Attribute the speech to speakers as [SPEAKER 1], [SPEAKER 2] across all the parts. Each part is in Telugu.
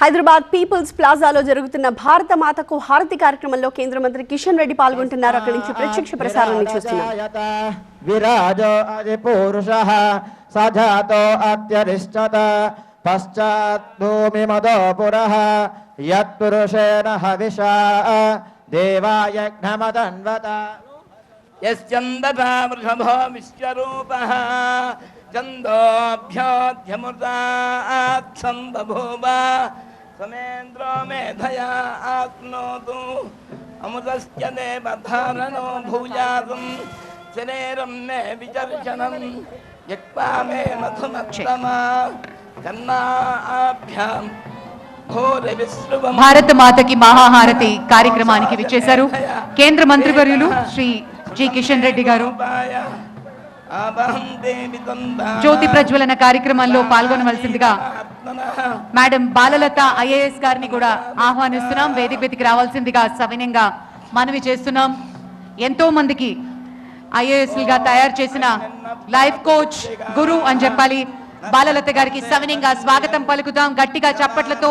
[SPEAKER 1] హైదరాబాద్ పీపుల్స్ ప్లాజాలో జరుగుతున్న భారత మాతకు హారతి కార్యక్రమంలో కేంద్ర మంత్రి కిషన్ రెడ్డి పాల్గొంటున్నారు. అక్కడి నుంచి ప్రత్యక్ష ప్రసారాన్ని చూస్తున్నాం.
[SPEAKER 2] విరాజో అధిపూరుష సజాతో అత్యరిష్టత పశ్చాత్ భూమి మదో పురః యత్పురుషేణ హవిషా దేవాయజ్ఞమదన్వత.
[SPEAKER 3] యశ్చందతా వృషభో విశ్వరూపः మేధయా ఆప్నోతు అమృతస్య దేవధారణో భూజాతం శరీరం మే విచర్శనం యక్వా మే మధుమత్తమా కన్నాభ్యాం ఘోర విశ్రువం
[SPEAKER 4] భారత మాతకి మహాహారతి కార్యక్రమానికి విచ్చేశారు. కేంద్ర మంత్రివర్యులు శ్రీ జి. కిషన్ రెడ్డి గారు. జ్యోతి ప్రజ్వలన కార్యక్రమంలో పాల్గొనవలసిందిగా మేడం బాలలత ఐఏఎస్ గారిని కూడా ఆహ్వానిస్తున్నాం. వేదిక మీదకి రావాల్సిందిగా సవినయంగా మనవి చేస్తున్నాం. ఎంతో మందికి ఐఏఎస్గా తయారు చేసిన లైఫ్ కోచ్ గురు అని చెప్పాలి. బాలలత గారికి సవినయంగా స్వాగతం పలుకుతాం గట్టిగా చప్పట్లతో.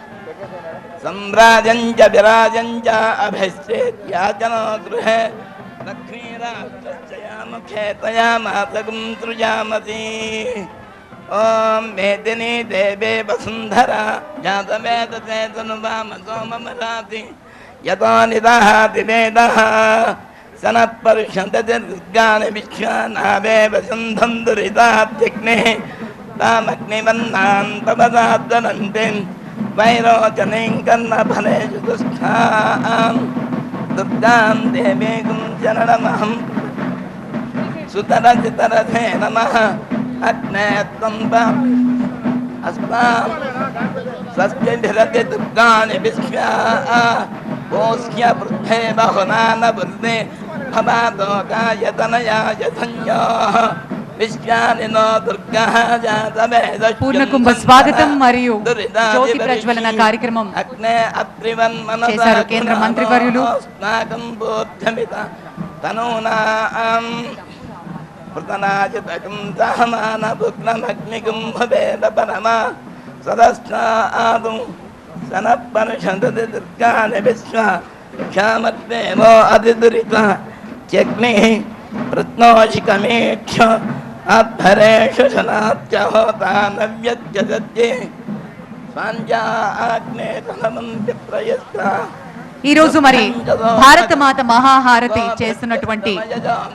[SPEAKER 3] అభిప్రదగ్న ఆగహి స్త్రియా సంరాజం చ విరాజం చ అభిశ్చేత్యాచనో గృహే లక్ష్మీరాక్షస్యముఖే తయా మాతకం సృజామతి ఓం మేదిని దేవే వసుంధరా జాతవేదతే తనువామ సోమమరాతి యతో నిదహాతి వేదः సనత్పరుషదర్గాని వైరోచనైంకన్నఫలేజుదుష్టాం దుర్గాం దేవేగం జనడమహం సుతరచితరథే నమ అగ్నేత్వం అస్మాం స్వస్తిరతి దుర్గాని విశ్వ ఓష్య వృద్ధే బహునాన వృద్ధే భవాదోకాయతనయాయ సంయో
[SPEAKER 4] పూర్ణకుంభ స్వాగతం మరియు జ్యోతి ప్రజ్వలన కార్యక్రమం చేశారు కేంద్ర మంత్రివర్యులు.
[SPEAKER 3] ప్రతనాజితకం సహమాన భుగ్నమగ్నికం భవేద పరమా సదస్నాదు సనపనుషంతతి దుర్గాని విశ్వ క్షామద్వేమో అతిదురిత చగ్ని ప్రత్నోషికమేక్ష
[SPEAKER 4] ఈ రోజు మరి భారత మాత మహాహారతి చేస్తున్నటువంటి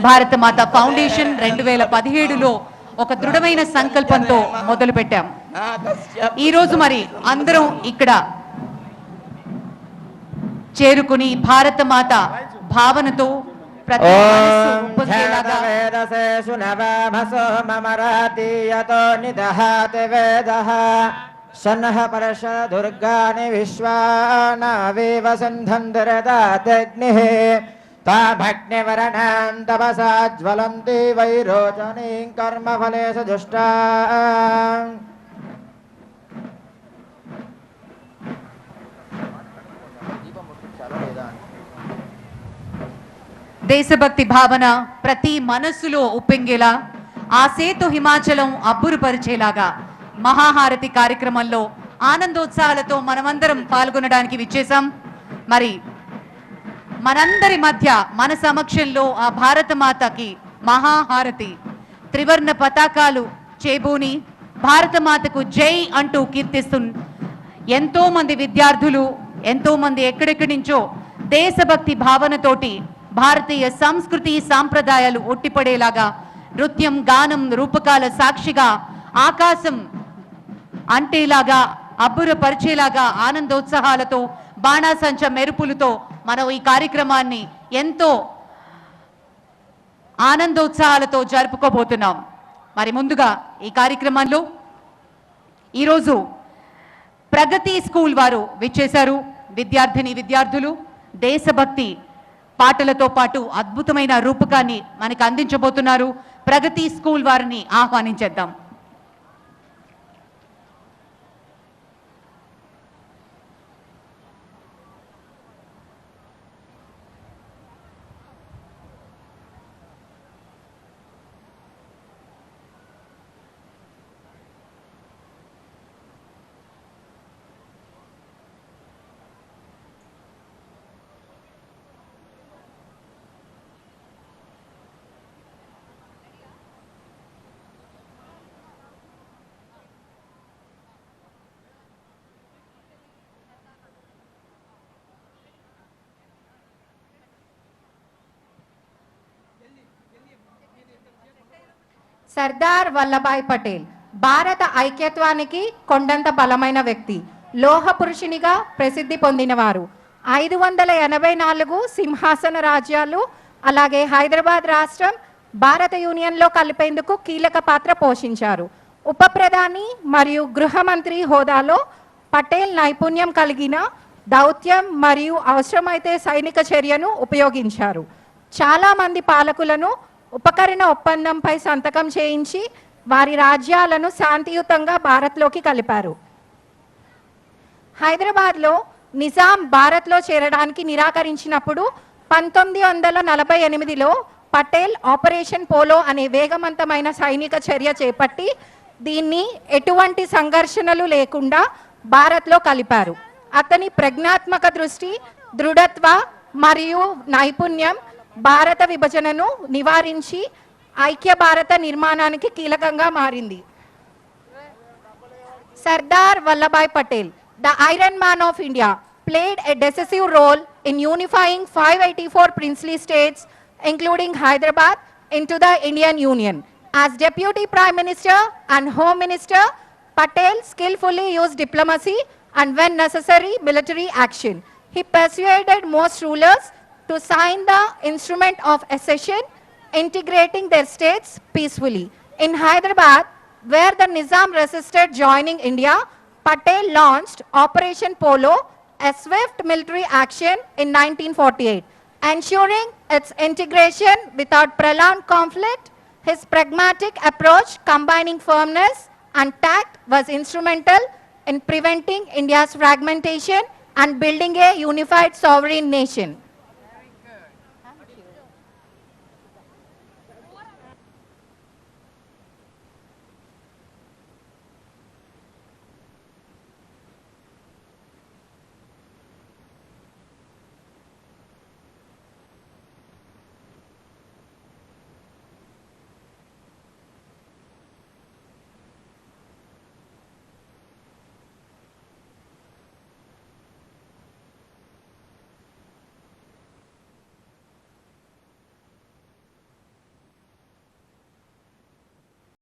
[SPEAKER 4] భారత మాత ఫౌండేషన్ రెండు వేల పదిహేడులో ఒక దృఢమైన సంకల్పంతో మొదలు పెట్టాం ఈ రోజు మరి అందరం ఇక్కడ చేరుకుని భారత మాత భావనతో ప్రతి మనస్సు
[SPEAKER 2] ఓం
[SPEAKER 4] ఉప్పొంగేలాగా
[SPEAKER 2] ధ్యాతవేదసేషు నవామసో మమరాతి యతో నిదహాతి వేదః సన్నః పరశ దుర్గాని విశ్వానావేవ సంధంధరదాతగ్నిః తాభగ్నివరణాం తపసా జ్వలంతి
[SPEAKER 4] దేశభక్తి భావన ప్రతి మనస్సులో ఉప్పెంగేలా ఆ సేతు హిమాచలం అబ్బురుపరిచేలాగా మహాహారతి కార్యక్రమంలో ఆనందోత్సాహాలతో మనమందరం పాల్గొనడానికి విచ్చేశాం. మరి మనందరి మధ్య మన సమక్షంలో ఆ భారత మాతకి మహాహారతి త్రివర్ణ పతాకాలు చేబూని భారతమాతకు జై అంటూ కీర్తిస్తు ఎంతోమంది విద్యార్థులు ఎంతోమంది ఎక్కడెక్కడి నుంచో దేశభక్తి భావనతోటి భారతీయ సంస్కృతి సాంప్రదాయాలు ఒట్టిపడేలాగా నృత్యం గానం రూపకాల సాక్షిగా ఆకాశం అంటేలాగా అబ్బురపరిచేలాగా ఆనందోత్సాహాలతో బాణాసంచ మెరుపులతో మనం ఈ కార్యక్రమాన్ని ఎంతో ఆనందోత్సాహాలతో జరుపుకోబోతున్నాం. మరి ముందుగా ఈ కార్యక్రమంలో ఈరోజు ప్రగతి స్కూల్ వారు విచ్చేశారు. విద్యార్థిని విద్యార్థులు దేశభక్తి పాటలతో పాటు అద్భుతమైన రూపకాన్ని మనకు అందించబోతున్నారు. ప్రగతి స్కూల్ వారిని ఆహ్వానించేద్దాం.
[SPEAKER 5] సర్దార్ వల్లభాయ్ పటేల్ భారత ఐక్యత్వానికి కొండంత బలమైన వ్యక్తి లోహ పురుషునిగా ప్రసిద్ధి పొందినవారు. ఐదు వందల ఎనభై నాలుగు సింహాసన రాజ్యాలు అలాగే హైదరాబాద్ రాష్ట్రం భారత యూనియన్లో కలిపేందుకు కీలక పాత్ర పోషించారు. ఉప ప్రధాని మరియు గృహ మంత్రి హోదాలో పటేల్ నైపుణ్యం కలిగిన దౌత్యం మరియు అవసరమైతే సైనిక చర్యను ఉపయోగించారు. చాలామంది పాలకులను ఉపకరణ ఒప్పందంపై సంతకం చేయించి వారి రాజ్యాలను శాంతియుతంగా భారత్లోకి కలిపారు. హైదరాబాద్లో నిజాం భారత్లో చేరడానికి నిరాకరించినప్పుడు పంతొమ్మిది వందల నలభై ఎనిమిదిలో పటేల్ ఆపరేషన్ పోలో అనే వేగవంతమైన సైనిక చర్య చేపట్టి దీన్ని ఎటువంటి సంఘర్షణలు లేకుండా భారత్లో కలిపారు. అతని ప్రజ్ఞాత్మక దృష్టి దృఢత్వ మరియు నైపుణ్యం భారత విభజనను నివారించి ఐక్య భారత నిర్మాణానికి కీలకంగా మారింది. Sardar Vallabhbhai Patel the iron man of India played a decisive role in unifying five eighty four princely states including Hyderabad into the Indian union as deputy prime minister and home minister Patel skillfully use diplomacy and when necessary military action he persuaded most rulers to sign the Instrument of Accession, integrating their states peacefully. In Hyderabad, where the Nizam resisted joining India, Patel launched Operation Polo, a swift military action in 1948. Ensuring its integration without prolonged conflict, his pragmatic approach combining firmness and tact was instrumental in preventing India's fragmentation and building a unified sovereign nation.